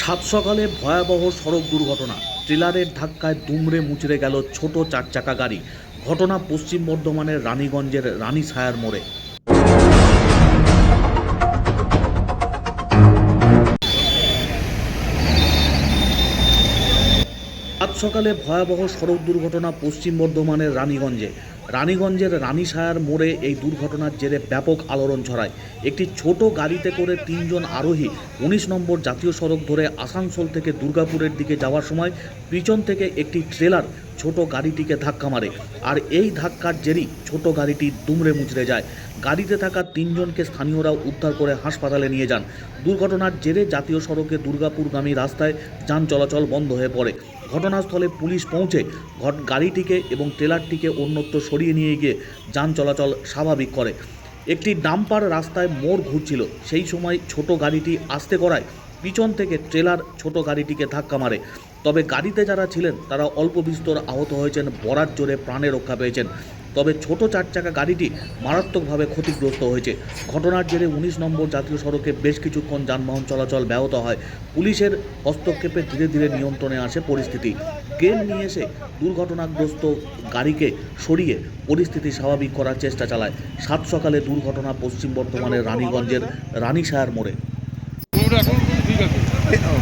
সাত সকালে ভয়াবহ সড়ক দুর্ঘটনা। ট্রেলারের ধাক্কায় দুমড়ে মুচড়ে গেল ছোট চার চাকা গাড়ি। ঘটনা পশ্চিম বর্ধমানের রানীগঞ্জের রানী ছায়ার মোড়ে। আজ সকালে ভয়াবহ সড়ক দুর্ঘটনা পশ্চিম বর্ধমানের রানীগঞ্জে। রানীগঞ্জের রানীসায়ার মোড়ে এই দুর্ঘটনার জেরে ব্যাপক আলোড়ন ছড়ায়। একটি ছোট গাড়িতে করে তিনজন আরোহী উনিশ নম্বর জাতীয় সড়ক ধরে আসানসোল থেকে দুর্গাপুরের দিকে যাওয়ার সময় পিছন থেকে একটি ট্রেলার ছোট গাড়িটিকে ধাক্কা মারে। আর এই ধাক্কার জেরেই ছোট গাড়িটি দুমড়ে মুচড়ে যায়। গাড়িতে থাকা তিনজনকে স্থানীয়রা উদ্ধার করে হাসপাতালে নিয়ে যান। দুর্ঘটনার জেরে জাতীয় সড়কে দুর্গাপুরগামী রাস্তায় যান চলাচল বন্ধ হয়ে পড়ে। ঘটনাস্থলে পুলিশ পৌঁছে গাড়িটিকে এবং ট্রেলারটিকে অন্যত্র সরিয়ে নিয়ে গিয়ে যান চলাচল স্বাভাবিক করে। একটি ডাম্পার রাস্তায় মোড় ঘুরছিল। সেই সময় ছোট গাড়িটি আসতে করায় পিছন থেকে ট্রেলার ছোট গাড়িটিকে ধাক্কা মারে। তবে গাড়িতে যারা ছিলেন, তারা অল্প বিস্তর আহত হয়েছেন বরাত জোরে প্রাণে রক্ষা পেয়েছেন। তবে ছোট চার চাকা গাড়িটি মারাত্মকভাবে ক্ষতিগ্রস্ত হয়েছে। ঘটনার জেরে উনিশ নম্বর জাতীয় সড়কে বেশ কিছুক্ষণ যানবাহন চলাচল ব্যাহত হয়। পুলিশের হস্তক্ষেপে ধীরে ধীরে নিয়ন্ত্রণে আসে পরিস্থিতি। ক্রেন নিয়ে এসে দুর্ঘটনাগ্রস্ত গাড়িকে সরিয়ে পরিস্থিতি স্বাভাবিক করার চেষ্টা চালায়? সাত সকালে দুর্ঘটনা পশ্চিম বর্ধমানের রানীগঞ্জের রানীসায়ার মোড়ে।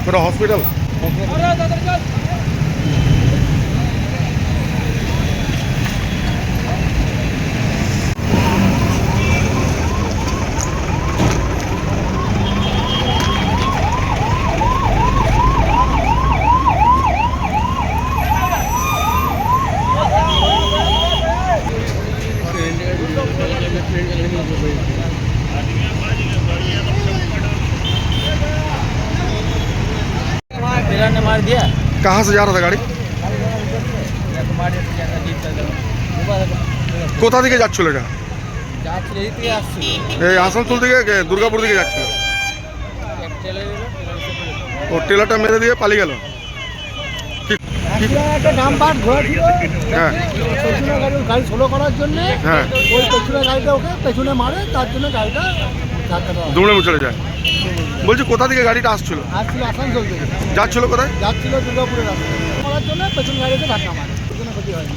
পুরো হসপিটাল Thank you. ने मार दिया कहाँ से जा रहा था गाड़ी मार दिया जीप কোথা থেকে যাচ্ছিল এটা যাচ্ছিল এই থেকে আসছিল এই আসানসোল থেকে এ, দুর্গাপুর দিকে যাচ্ছিল এক ট্রেলার এলো ও ট্রেলারটা মেরে দিয়ে পালিয়ে গেল একটা ডাম্পার ঘোরা ছিল হ্যাঁ পেছনে গাড়ি গাড়ি স্লো করার জন্য হ্যাঁ ওই পেছনে গাড়িটা ওকে পেছনে মারে তার জন্য গাড়িটা ধাক্কা দেওয়া দৌড়ে মুচড়ে যায় বলছি কোথা থেকে গাড়িটা আসছিল? আসছিল আসানসোল থেকে। যাচ্ছিল কোথায়? যাচ্ছিল দুর্গাপুরের রাস্তায়। জন্য পেছন গাড়িতে ধাক্কা মারে। ক্ষতি হয়নি।